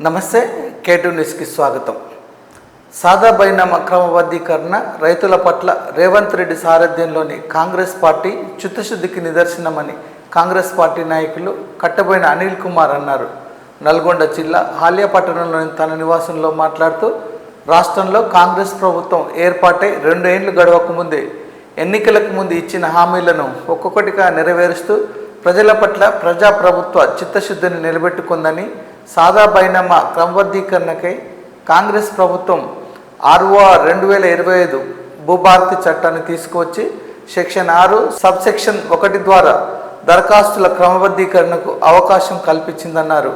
నమస్తే కేటు న్యూస్కి స్వాగతం. సాదా బైనామా క్రమబద్ధీకరణ రైతుల పట్ల రేవంత్ రెడ్డి సారథ్యంలోని కాంగ్రెస్ పార్టీ చిత్తశుద్ధికి నిదర్శనమని కాంగ్రెస్ పార్టీ నాయకులు కట్టబోయిన అనిల్ కుమార్ అన్నారు. నల్గొండ జిల్లా హాలియా పట్టణంలోని తన నివాసంలో మాట్లాడుతూ రాష్ట్రంలో కాంగ్రెస్ ప్రభుత్వం ఏర్పాటై రెండు ఏండ్లు గడవక ముందే ఎన్నికలకు ముందు ఇచ్చిన హామీలను ఒక్కొక్కటిగా నెరవేరుస్తూ ప్రజల పట్ల ప్రజాప్రభుత్వ చిత్తశుద్ధిని నిలబెట్టుకుందని సాదా బైనామా క్రమబద్ధీకరణకై కాంగ్రెస్ ప్రభుత్వం ఆర్ఓఆర్ రెండు వేల ఇరవై ఐదు భూభారతి చట్టాన్ని తీసుకువచ్చి సెక్షన్ ఆరు సబ్ సెక్షన్ ఒకటి ద్వారా దరఖాస్తుల క్రమబద్ధీకరణకు అవకాశం కల్పించిందన్నారు.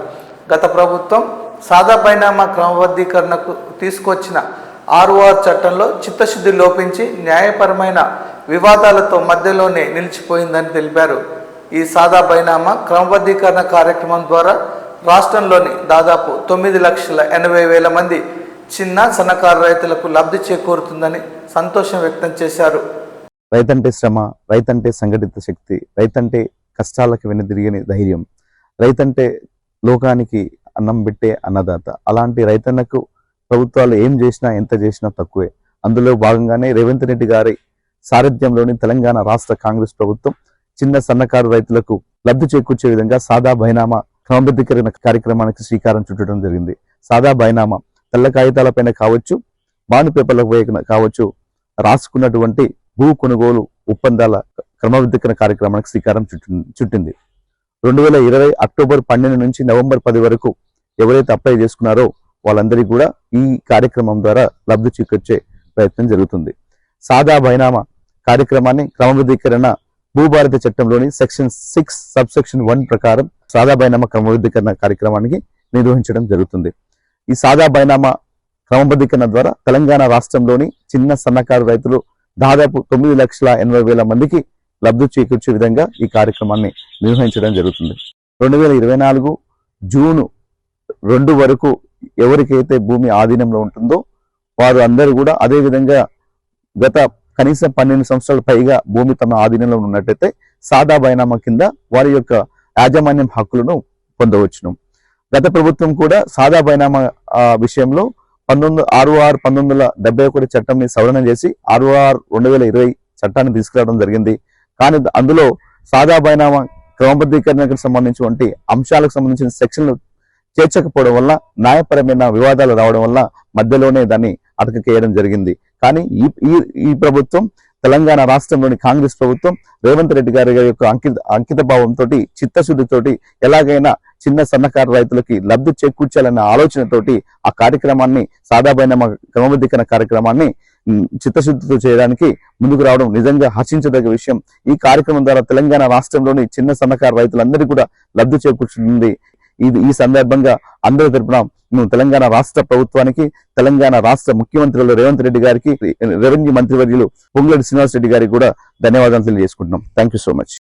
గత ప్రభుత్వం సాదా బైనామా క్రమబద్ధీకరణకు తీసుకొచ్చిన ఆర్ఓఆర్ చట్టంలో చిత్తశుద్ధి లోపించి న్యాయపరమైన వివాదాలతో మధ్యలోనే నిలిచిపోయిందని తెలిపారు. ఈ సాదా బైనామా క్రమబద్ధీకరణ కార్యక్రమం ద్వారా రాష్ట్రంలోని దాదాపు తొమ్మిది లక్షల ఎనభై వేల మంది చిన్న సన్నకారు రైతులకు లబ్ధి చేకూరుతుందని సంతోషం వ్యక్తం చేశారు. రైతంటే శ్రమ రైతంటే సంఘటిత శక్తి రైతంటే కష్టాలకు వెనుదిరిగని ధైర్యం రైతంటే లోకానికి అన్నం పెట్టే అన్నదాత. అలాంటి రైతన్నకు ప్రభుత్వాలు ఏం చేసినా ఎంత చేసినా తక్కువే. అందులో భాగంగానే రేవంత్ రెడ్డి గారి సారథ్యంలోని తెలంగాణ రాష్ట్ర కాంగ్రెస్ ప్రభుత్వం చిన్న సన్నకారు రైతులకు లబ్ధి చేకూర్చే విధంగా సాదా బైనామా క్రమబద్ధీకరణ కార్యక్రమానికి శ్రీకారం చుట్టడం జరిగింది. సాదా బైనామా తెల్ల కాగితాలపైన కావచ్చు బాండ్ పేపర్లకు కావచ్చు రాసుకున్నటువంటి భూ కొనుగోలు ఒప్పందాల క్రమబద్ధీకరణ కార్యక్రమానికి శ్రీకారం చుట్టింది చుట్టింది. రెండు వేల ఇరవై అక్టోబర్ పన్నెండు నుంచి నవంబర్ పది వరకు ఎవరైతే అప్లై చేసుకున్నారో వాళ్ళందరికీ కూడా ఈ కార్యక్రమం ద్వారా లబ్ధి చేకూర్చే ప్రయత్నం జరుగుతుంది. సాదా బైనామా కార్యక్రమాన్ని క్రమబద్ధీకరణ భూభారత చట్టంలోని section six sub section one ప్రకారం సాదా బైనామా క్రమబద్ధీకరణ కార్యక్రమానికి నిర్వహించడం జరుగుతుంది. ఈ సాదా బైనామా క్రమబద్ధీకరణ ద్వారా తెలంగాణ రాష్ట్రంలోని చిన్న సన్నకారు రైతులు దాదాపు తొమ్మిది లక్షల ఎనభై వేల మందికి లబ్ధి చేకూర్చే విధంగా ఈ కార్యక్రమాన్ని నిర్వహించడం జరుగుతుంది. రెండు వేల ఇరవై నాలుగు జూను రెండు వరకు ఎవరికైతే భూమి ఆధీనంలో ఉంటుందో వారు అందరూ కూడా అదే విధంగా గత కనీసం పన్నెండు సంవత్సరాల పైగా భూమి తమ ఆధీనంలో ఉన్నట్టయితే సాదా బైనామా కింద వారి యొక్క యాజమాన్యం హక్కులను పొందవచ్చును. గత ప్రభుత్వం కూడా సాదా బైనామా విషయంలో పంతొమ్మిది ఆర్ఓఆర్ పంతొమ్మిది వందల డెబ్బై ఒకటి చట్టంని సవరణ చేసి ఆర్ఓఆర్ రెండు వేల ఇరవై చట్టాన్ని తీసుకురావడం జరిగింది. కానీ అందులో సాదా బైనామా క్రమబద్ధీకరణకు సంబంధించినటువంటి అంశాలకు సంబంధించిన సెక్షన్లు చేర్చకపోవడం వల్ల న్యాయపరమైన వివాదాలు రావడం వల్ల మధ్యలోనే దాన్ని అటకకేయడం జరిగింది. కానీ ఈ ఈ ఈ ప్రభుత్వం తెలంగాణ రాష్ట్రంలోని కాంగ్రెస్ ప్రభుత్వం రేవంత్ రెడ్డి గారి యొక్క అంకిత అంకిత భావంతో చిత్తశుద్ధితోటి ఎలాగైనా చిన్న సన్నకారు రైతులకి లబ్ధి చేకూర్చాలన్న ఆలోచనతోటి ఆ కార్యక్రమాన్ని సాదాబైన క్రమబద్ధీకరణ కార్యక్రమాన్ని చిత్తశుద్ధితో చేయడానికి ముందుకు రావడం నిజంగా హర్షించదగ్గ విషయం. ఈ కార్యక్రమం ద్వారా తెలంగాణ రాష్ట్రంలోని చిన్న సన్నకారు రైతులందరికీ కూడా లబ్ధి చేకూర్చుతుంది. ఇది ఈ సందర్భంగా అందరి తరపున మేము తెలంగాణ రాష్ట్ర ప్రభుత్వానికి తెలంగాణ రాష్ట్ర ముఖ్యమంత్రులు రేవంత్ రెడ్డి గారికి రెవెన్యూ మంత్రివర్యులు పొంగులేటి శ్రీనివాస్ రెడ్డి గారికి కూడా ధన్యవాదాలు తెలియజేసుకుంటున్నాం. Thank you so much